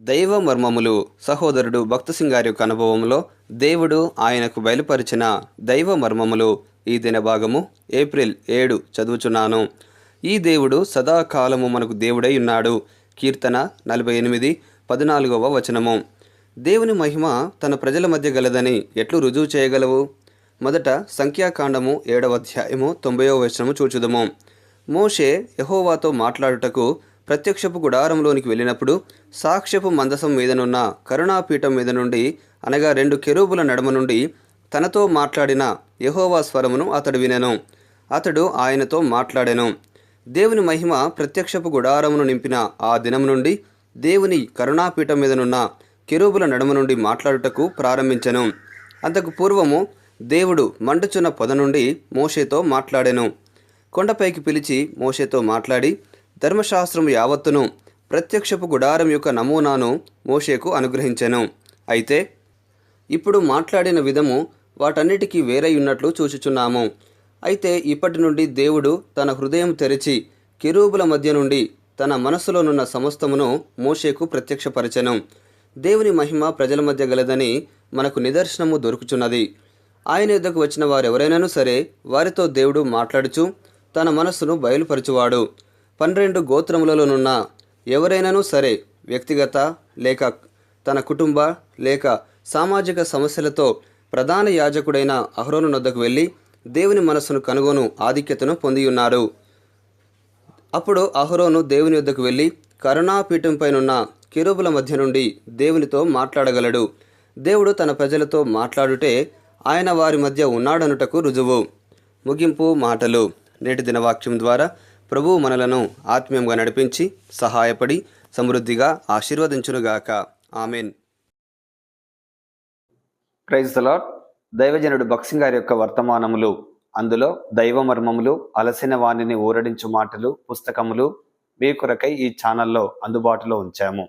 దైవ మర్మములు సహోదరుడు భక్త సింగారి యొక్క అనుభవంలో దేవుడు ఆయనకు బయలుపరిచిన దైవ మర్మములు ఈ దిన భాగము ఏప్రిల్ ఏడు చదువుచున్నాను. ఈ దేవుడు సదాకాలము మనకు దేవుడై ఉన్నాడు. కీర్తన నలభై ఎనిమిది పద్నాలుగవ వచనము. దేవుని మహిమ తన ప్రజల మధ్య గలదని ఎట్లు రుజువు చేయగలవు? మొదట సంఖ్యాకాండము ఏడవ అధ్యాయము తొంభైవ వచనము చూచుదము. మోషే యహోవాతో మాట్లాడుటకు ప్రత్యక్షపు గుడారంలోనికి వెళ్ళినప్పుడు సాక్ష్యపు మందసం మీదనున్న కరుణాపీఠం మీద నుండి అనగా రెండు కెరూబుల నడుమ నుండి తనతో మాట్లాడిన యహోవా స్వరమును అతడు వినెను. అతడు ఆయనతో మాట్లాడెను. దేవుని మహిమ ప్రత్యక్షపు గుడారమును నింపిన ఆ దినం నుండి దేవుని కరుణాపీఠం మీదనున్న కెరూబుల నడుమ నుండి మాట్లాడుటకు ప్రారంభించెను. అంతకు పూర్వము దేవుడు మండుచున్న పొద నుండి మోషేతో మాట్లాడెను. కొండపైకి పిలిచి మోషేతో మాట్లాడి ధర్మశాస్త్రము యావత్తును ప్రత్యక్షపు గుడారం యొక్క నమూనాను మోషేకు అనుగ్రహించెను. అయితే ఇప్పుడు మాట్లాడిన విధము వాటన్నిటికీ వేరై ఉన్నట్లు చూచుచున్నాము. అయితే ఇప్పటి నుండి దేవుడు తన హృదయం తెరిచి కెరూబుల మధ్య నుండి తన మనస్సులోనున్న సమస్తమును మోషేకు ప్రత్యక్షపరచెను. దేవుని మహిమ ప్రజల మధ్య గలదని మనకు నిదర్శనము దొరుకుచున్నది. ఆయన యుద్ధకు వచ్చిన వారెవరైనాను సరే వారితో దేవుడు మాట్లాడుచు తన మనస్సును బయలుపరచువాడు. పన్నెండు గోత్రములలోనున్న ఎవరైనాను సరే వ్యక్తిగత లేక తన కుటుంబ లేక సామాజిక సమస్యలతో ప్రధాన యాజకుడైన అహరోను నొద్దకు వెళ్ళి దేవుని మనస్సును కనుగొను ఆధిక్యతను పొంది ఉన్నారు అప్పుడు అహరోను దేవుని యొద్దకు వెళ్ళి కరుణాపీఠంపైనున్న కిరుబుల మధ్య నుండి దేవునితో మాట్లాడగలడు. దేవుడు తన ప్రజలతో మాట్లాడుటే ఆయన వారి మధ్య ఉన్నాడనుటకు రుజువు. ముగింపు మాటలు. నేటి దినవాక్యం ద్వారా ప్రభువు మనలను ఆత్మీయంగా నడిపించి సహాయపడి సమృద్ధిగా ఆశీర్వదించునుగాక. ఆమెన్. ప్రైజ్ దైవజనుడు బక్సింగ్ గారి యొక్క వర్తమానములు అందులో దైవ మర్మములు అలసిన వాణిని ఊరడించు మాటలు పుస్తకములు మీ కొరకై ఈ ఛానల్లో అందుబాటులో ఉంచాము.